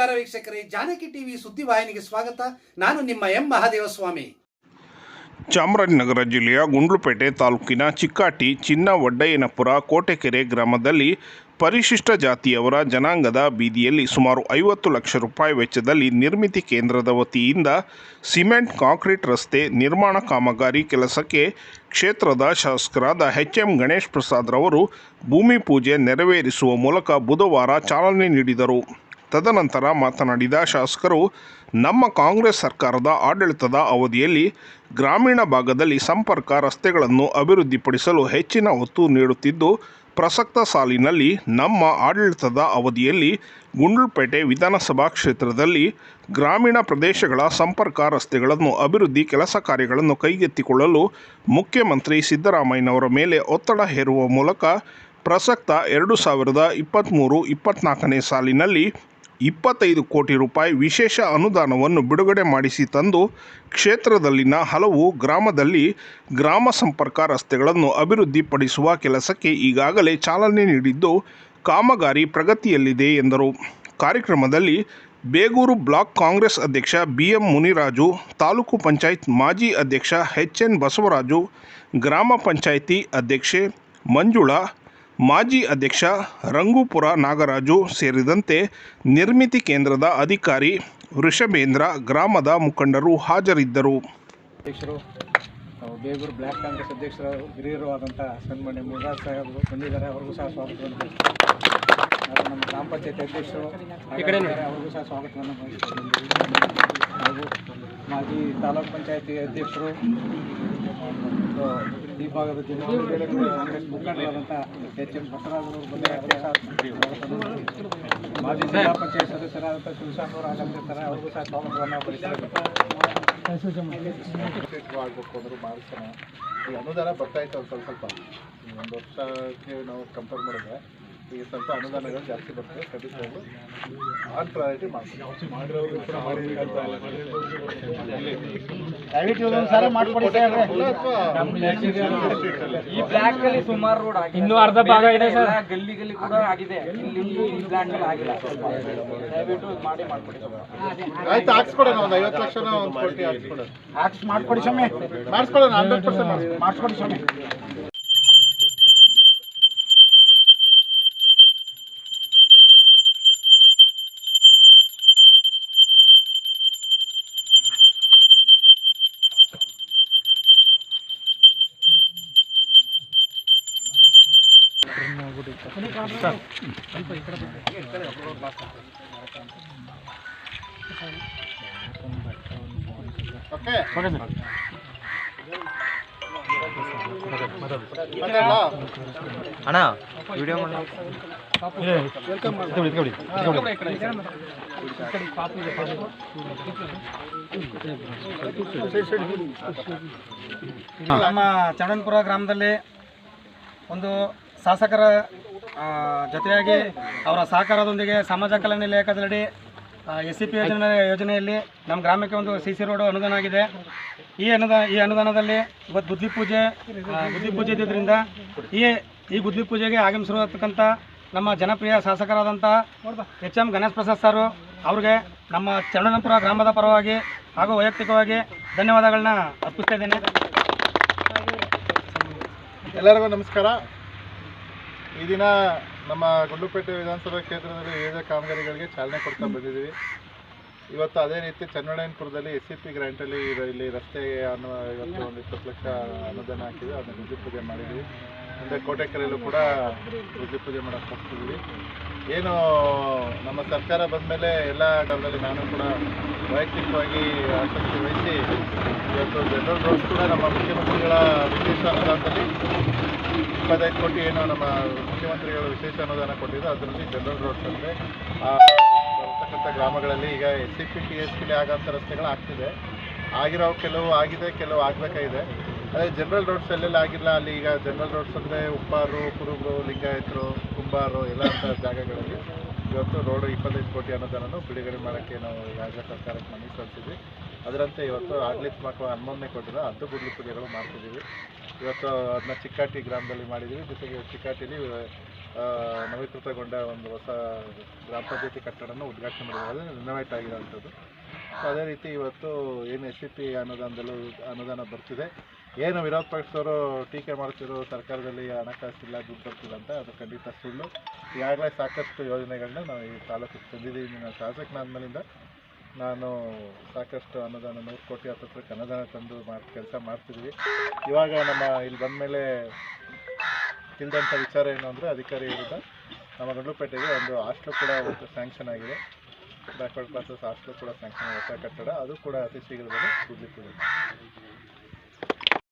ನಮಸ್ಕಾರ ವೀಕ್ಷಕರೇ, ಜಾನಕಿ ಟಿವಿ ಸುದ್ದಿವಾಹಿನಿಗೆ ಸ್ವಾಗತ. ನಾನು ನಿಮ್ಮ ಎಂ ಮಹಾದೇವಸ್ವಾಮಿ. ಚಾಮರಾಜನಗರ ಜಿಲ್ಲೆಯ ಗುಂಡ್ಲುಪೇಟೆ ತಾಲೂಕಿನ ಚಿಕ್ಕಾಟಿ ಚಿನ್ನ ಒಡ್ಡಯ್ಯನಪುರ ಕೋಟೆಕೆರೆ ಗ್ರಾಮದಲ್ಲಿ ಪರಿಶಿಷ್ಟ ಜಾತಿಯವರ ಜನಾಂಗದ ಬೀದಿಯಲ್ಲಿ ಸುಮಾರು ಐವತ್ತು ಲಕ್ಷ ರೂಪಾಯಿ ವೆಚ್ಚದಲ್ಲಿ ನಿರ್ಮಿತಿ ಕೇಂದ್ರದ ವತಿಯಿಂದ ಸಿಮೆಂಟ್ ಕಾಂಕ್ರೀಟ್ ರಸ್ತೆ ನಿರ್ಮಾಣ ಕಾಮಗಾರಿ ಕೆಲಸಕ್ಕೆ ಕ್ಷೇತ್ರದ ಶಾಸಕರಾದ ಎಚ್ ಎಂ ಗಣೇಶ್ ಪ್ರಸಾದ್ರವರು ಭೂಮಿ ಪೂಜೆ ನೆರವೇರಿಸುವ ಮೂಲಕ ಬುಧವಾರ ಚಾಲನೆ ನೀಡಿದರು. ತದನಂತರ ಮಾತನಾಡಿದ ಶಾಸಕರು, ನಮ್ಮ ಕಾಂಗ್ರೆಸ್ ಸರ್ಕಾರದ ಆಡಳಿತದ ಅವಧಿಯಲ್ಲಿ ಗ್ರಾಮೀಣ ಭಾಗದಲ್ಲಿ ಸಂಪರ್ಕ ರಸ್ತೆಗಳನ್ನು ಅಭಿವೃದ್ಧಿಪಡಿಸಲು ಹೆಚ್ಚಿನ ಒತ್ತು ನೀಡುತ್ತಿದ್ದು, ಪ್ರಸಕ್ತ ಸಾಲಿನಲ್ಲಿ ನಮ್ಮ ಆಡಳಿತದ ಅವಧಿಯಲ್ಲಿ ಗುಂಡ್ಲುಪೇಟೆ ವಿಧಾನಸಭಾ ಕ್ಷೇತ್ರದಲ್ಲಿ ಗ್ರಾಮೀಣ ಪ್ರದೇಶಗಳ ಸಂಪರ್ಕ ರಸ್ತೆಗಳನ್ನು ಅಭಿವೃದ್ಧಿ ಕೆಲಸ ಕಾರ್ಯಗಳನ್ನು ಕೈಗೆತ್ತಿಕೊಳ್ಳಲು ಮುಖ್ಯಮಂತ್ರಿ ಸಿದ್ದರಾಮಯ್ಯನವರ ಮೇಲೆ ಒತ್ತಡ ಹೇರುವ ಮೂಲಕ ಪ್ರಸಕ್ತ ಎರಡು ಸಾವಿರದ ಇಪ್ಪತ್ತ್ಮೂರು ಇಪ್ಪತ್ತ್ನಾಲ್ಕನೇ ಸಾಲಿನಲ್ಲಿ ಇಪ್ಪತ್ತೈದು ಕೋಟಿ ರೂಪಾಯಿ ವಿಶೇಷ ಅನುದಾನವನ್ನು ಬಿಡುಗಡೆ ಮಾಡಿಸಿ ತಂದು ಕ್ಷೇತ್ರದಲ್ಲಿನ ಹಲವು ಗ್ರಾಮದಲ್ಲಿ ಗ್ರಾಮ ಸಂಪರ್ಕ ರಸ್ತೆಗಳನ್ನು ಅಭಿವೃದ್ಧಿಪಡಿಸುವ ಕೆಲಸಕ್ಕೆ ಈಗಾಗಲೇ ಚಾಲನೆ ನೀಡಿದ್ದು ಕಾಮಗಾರಿ ಪ್ರಗತಿಯಲ್ಲಿದೆ ಎಂದರು. ಕಾರ್ಯಕ್ರಮದಲ್ಲಿ ಬೇಗೂರು ಬ್ಲಾಕ್ ಕಾಂಗ್ರೆಸ್ ಅಧ್ಯಕ್ಷ ಬಿ ಎಂ ಮುನಿರಾಜು, ತಾಲೂಕು ಪಂಚಾಯತ್ ಮಾಜಿ ಅಧ್ಯಕ್ಷ ಎಚ್ ಎನ್ ಬಸವರಾಜು, ಗ್ರಾಮ ಪಂಚಾಯಿತಿ ಅಧ್ಯಕ್ಷೆ ಮಂಜುಳಾ ಮಾಜಿ ಅಧ್ಯಕ್ಷ ರಂಗುಪುರ ನಾಗರಾಜು ಸೇರಿದಂತೆ ನಿರ್ಮಿತಿ ಕೇಂದ್ರದ ಅಧಿಕಾರಿ ವೃಷಭೇಂದ್ರ ಗ್ರಾಮದ ಮುಖಂಡರು ಹಾಜರಿದ್ದರು. ಅಧ್ಯಕ್ಷರು ಬೇಗೂರು ಬ್ಲ್ಯಾಕ್ ಕಾಂಗ್ರೆಸ್ ಅಧ್ಯಕ್ಷರು ಹಿರಿಯರು ಆದಂಥ ಸನ್ಮಾನ್ಯ ಮುರಾಜ್ ಸಾಹೇಬರು ಬಂದಿದ್ದಾರೆ. ಅವ್ರಿಗೂ ಸಹ ಸ್ವಾಗತವನ್ನು ಹಾಗೂ ನಮ್ಮ ಗ್ರಾಮ ಪಂಚಾಯತ್ ಅಧ್ಯಕ್ಷರು ಅವ್ರಿಗೂ ಸಹ ಸ್ವಾಗತವನ್ನು ಹಾಗೂ ಮಾಜಿ ತಾಲೂಕ್ ಪಂಚಾಯತಿ ಅಧ್ಯಕ್ಷರು ಈ ಭಾಗದ ಕಾಂಗ್ರೆಸ್ ಎಚ್ ಎಂ ಅವ್ರಿಗೂ ಸಹ ಮಾಜಿ ಜಿಲ್ಲಾ ಪಂಚಾಯತ್ ಆಗಮಿಸಿರ್ತಾರೆ ಅವ್ರಿಗೂ ಸಹ ಸ್ವಾಗತವನ್ನು ಬಯಸ್ತೀನಿ ಆಗಬೇಕು ಅಂದರೂ ಈಗ ಅನುದಾನ ಬರ್ತಾ ಇತ್ತು ಒಂದು ಸ್ವಲ್ಪ ಸ್ವಲ್ಪ ಈ ಒಂದು ವರ್ಷಕ್ಕೆ ನಾವು ಕಂಪೇರ್ ಮಾಡಿದ್ರೆ ಈಗ ಸ್ವಲ್ಪ ಅನುದಾನಗಳು ಜಾಸ್ತಿ ಬರ್ತದೆ ಖಂಡಿತವಾಗ್ಲು ಆನ್ ಪ್ರಯಾರಿಟಿ ಮಾಡ್ತೀವಿ. ಈ ಬ್ಲಾಕ್ ಅಲ್ಲಿ ಸುಮಾರು ರೋಡ್ ಆಗಿದೆ ಇನ್ನೂ ಅರ್ಧ ಭಾಗ ಇದೆ ಸರ್. ಗಲ್ಲಿ ಗಲ್ಲಿ ಕೂಡ ಆಗಿದೆ. ಇಲ್ಲಿ ಈ ಬ್ಲಾಕ್ ಆಗಿಲ್ಲ. ದಯವಿಟ್ಟು ಮಾಡಿ ಮಾಡ್ಕೊಡಿ ಆಯ್ತು ಹಾಕ್ಸ್ಕೊಡೋಣ ಒಂದು ಐವತ್ತು ಲಕ್ಷನ ಒಂದು ಕೋಟಿ ಹಾಕ್ಸ್ಕೊಡೋಣ. ಹಾಕ್ಸ್ ಮಾಡ್ಕೊಡಿ ಸ್ವಾಮಿ. ಮಾಡ್ಸ್ಕೊಡಿ ಹಂಡ್ರೆಡ್ ಪರ್ಸೆಂಟ್ ಮಾಡಿಸ್ಕೊಡಿ ಸ್ವಾಮಿ. ಅಣ್ಣ ವಿಡಿಯೋ ನಮ್ಮ ಚರಣಪುರ ಗ್ರಾಮದಲ್ಲಿ ಒಂದು ಶಾಸಕರ ಜೊತೆಯಾಗಿ ಅವರ ಸಹಕಾರದೊಂದಿಗೆ ಸಮಾಜ ಕಲ್ಯಾಣ ಇಲಾಖೆದಡಿ ಎಸ್ ಸಿ ಪಿ ಯೋಜನೆ, ಯೋಜನೆಯಲ್ಲಿ ನಮ್ಮ ಗ್ರಾಮಕ್ಕೆ ಒಂದು ಸಿ ಸಿ ರೋಡ್ ಅನುದಾನ ಆಗಿದೆ. ಈ ಅನುದಾನ ಈ ಅನುದಾನದಲ್ಲಿ ಇವತ್ತು ಬುದ್ಧಿ ಪೂಜೆ ಬುದ್ಧಿ ಪೂಜೆ ಇದ್ದಿದ್ದರಿಂದ ಈ ಈ ಬುದ್ಧಿ ಪೂಜೆಗೆ ಆಗಮಿಸಿರತಕ್ಕಂಥ ನಮ್ಮ ಜನಪ್ರಿಯ ಶಾಸಕರಾದಂಥ H M Ganesh Prasad sir ಅವ್ರಿಗೆ ನಮ್ಮ ಚರಣನಪುರ ಗ್ರಾಮದ ಪರವಾಗಿ ಹಾಗೂ ವೈಯಕ್ತಿಕವಾಗಿ ಧನ್ಯವಾದಗಳನ್ನ ಅರ್ಪಿಸ್ತಾ ಇದ್ದೇನೆ. ಎಲ್ಲರಿಗೂ ನಮಸ್ಕಾರ. ಈ ದಿನ ನಮ್ಮ ಗುಂಡುಪೇಟೆ ವಿಧಾನಸಭಾ ಕ್ಷೇತ್ರದಲ್ಲಿ ವಿವಿಧ ಕಾಮಗಾರಿಗಳಿಗೆ ಚಾಲನೆ ಕೊಡ್ತಾ ಬಂದಿದ್ದೀವಿ. ಇವತ್ತು ಅದೇ ರೀತಿ ಚನ್ನರಾಯಣಪುರದಲ್ಲಿ ಎಸ್ ಸಿ ಪಿ ಗ್ರ್ಯಾಂಟಲ್ಲಿ ಇಲ್ಲಿ ರಸ್ತೆಗೆ ಅನ್ನುವ ಇವತ್ತು ಒಂದು ಇಪ್ಪತ್ತು ಲಕ್ಷ ಅನುದಾನ ಹಾಕಿದ್ವಿ ಅದನ್ನು ಬುದ್ಧಿ ಪೂಜೆ ಮಾಡಿದ್ವಿ ಮುಂದೆ ಕೋಟೆಕೆರೆಯಲ್ಲೂ ಕೂಡ ಬುದ್ಧಿ ಪೂಜೆ ಮಾಡೋಕ್ಕೆ ಹೋಗ್ತಿದ್ವಿ ಏನು ನಮ್ಮ ಸರ್ಕಾರ ಬಂದ ಮೇಲೆ ಎಲ್ಲ ಕಾಲದಲ್ಲಿ ನಾನು ಕೂಡ ವೈಯಕ್ತಿಕವಾಗಿ ಆಸಕ್ತಿ ವಹಿಸಿ ಇವತ್ತು ಜನರಲ್ ರೋಡ್ಸ್ ಕೂಡ ನಮ್ಮ ಮುಖ್ಯಮಂತ್ರಿಗಳ ವಿಶೇಷ ಅನುದಾನದಲ್ಲಿ ಇಪ್ಪತ್ತೈದು ಕೋಟಿ ಏನು ನಮ್ಮ ಮುಖ್ಯಮಂತ್ರಿಗಳು ವಿಶೇಷ ಅನುದಾನ ಕೊಟ್ಟಿದ್ದು ಅದರಲ್ಲಿ ಜನರಲ್ ರೋಡ್ಸ್ ಅಂದರೆ ಬರ್ತಕ್ಕಂಥ ಗ್ರಾಮಗಳಲ್ಲಿ ಈಗ S C P T S ಪಿಲಿ ಆಗೋಂಥ ರಸ್ತೆಗಳು ಆಗ್ತಿದೆ. ಆಗಿರೋ ಕೆಲವು ಆಗಿದೆ, ಕೆಲವು ಆಗಬೇಕಾಗಿದೆ. ಅದೇ ಜನರಲ್ ರೋಡ್ಸ್ ಎಲ್ಲೆಲ್ಲ ಆಗಿಲ್ಲ, ಅಲ್ಲಿ ಈಗ ಜನರಲ್ ರೋಡ್ಸ್ ಅಂದರೆ ಉಪ್ಪಾರು, ಕುರುಬರು, ಲಿಂಗಾಯತರು, ಕುಂಬಾರು, ಎಲ್ಲ ಅಂಥ ಜಾಗಗಳಲ್ಲಿ ಇವತ್ತು ರೋಡ್ ಇಪ್ಪತ್ತೈದು ಕೋಟಿ ಅನುದಾನನು ಬಿಡುಗಡೆ ಮಾಡೋಕ್ಕೆ ನಾವು ರಾಜ್ಯ ಸರ್ಕಾರಕ್ಕೆ ಮನವಿ ಸಲ್ಲಿಸಿದ್ವಿ. ಅದರಂತೆ ಇವತ್ತು ಆಡಳಿತಾತ್ಮಕ ಅನುಮೋದನೆ ಕೊಟ್ಟಿರೋ ಅದು ಗುಡ್ಲಿ ಪುಡಿಗಳು ಮಾಡ್ತಿದ್ದೀವಿ. ಇವತ್ತು ಅದನ್ನ ಚಿಕ್ಕಾಟಿ ಗ್ರಾಮದಲ್ಲಿ ಮಾಡಿದ್ದೀವಿ ಜೊತೆಗೆ ಚಿಕ್ಕಾಟಿಲಿ ನವೀಕೃತಗೊಂಡ ಒಂದು ಹೊಸ ಗ್ರಾಮ ಪಂಚಾಯತಿ ಕಟ್ಟಡನ ಉದ್ಘಾಟನೆ ಮಾಡಿದ್ದಾರೆ ರಿನೋವೇಟ್ ಆಗಿರೋವಂಥದ್ದು. ಅದೇ ರೀತಿ ಇವತ್ತು ಏನು ಎಸ್ ಸಿ ಪಿ ಅನುದಾನದಲ್ಲೂ ಅನುದಾನ ಬರ್ತಿದೆ. ಏನು ವಿರೋಧ ಪಕ್ಷದವರು ಟೀಕೆ ಮಾಡ್ತಿರೋ ಸರ್ಕಾರದಲ್ಲಿ ಹಣಕಾಸಿಲ್ಲ ದುಡ್ಡು ಬರ್ತಿಲ್ಲ ಅಂತ ಅದು ಖಂಡಿತ ಸುಳ್ಳು. ಈಗಾಗಲೇ ಸಾಕಷ್ಟು ಯೋಜನೆಗಳನ್ನ ನಾವು ಈ ತಾಲೂಕಿಗೆ ತಂದಿದ್ದೀವಿ. ನಾನು ಶಾಸಕನಾದ್ಮೇಲಿಂದ ನಾನು ಸಾಕಷ್ಟು ಅನುದಾನ ನೂರು ಕೋಟಿ ಹತ್ತತ್ರಕ್ಕೆ ಅನುದಾನ ತಂದು ಮಾಡಿ, ಕೆಲಸ ಮಾಡ್ತಿದ್ವಿ. ಇವಾಗ ನಮ್ಮ ಇಲ್ಲಿ ಬಂದಮೇಲೆ ತಿಳಿದಂಥ ವಿಚಾರ ಏನು ಅಂದರೆ ಅಧಿಕಾರಿ ವಿರುದ್ಧ ನಮ್ಮ ಗಂಡ್ಲುಪೇಟೆಗೆ ಒಂದು ಹಾಸ್ಟೆಲ್ ಕೂಡ ಒಂದು ಸ್ಯಾಂಕ್ಷನ್ ಆಗಿದೆ. ಬ್ಯಾಕ್ವರ್ಡ್ ಕ್ಲಾಸಸ್ ಹಾಸ್ಟ್ಲು ಕೂಡ ಸ್ಯಾಂಕ್ಷನ್ ಹೊಸ ಕಟ್ಟಡ, ಅದು ಕೂಡ ಅತಿ ಶೀಘ್ರದಲ್ಲಿ ಕೂಡಲಿಕ್ಕಿದೆ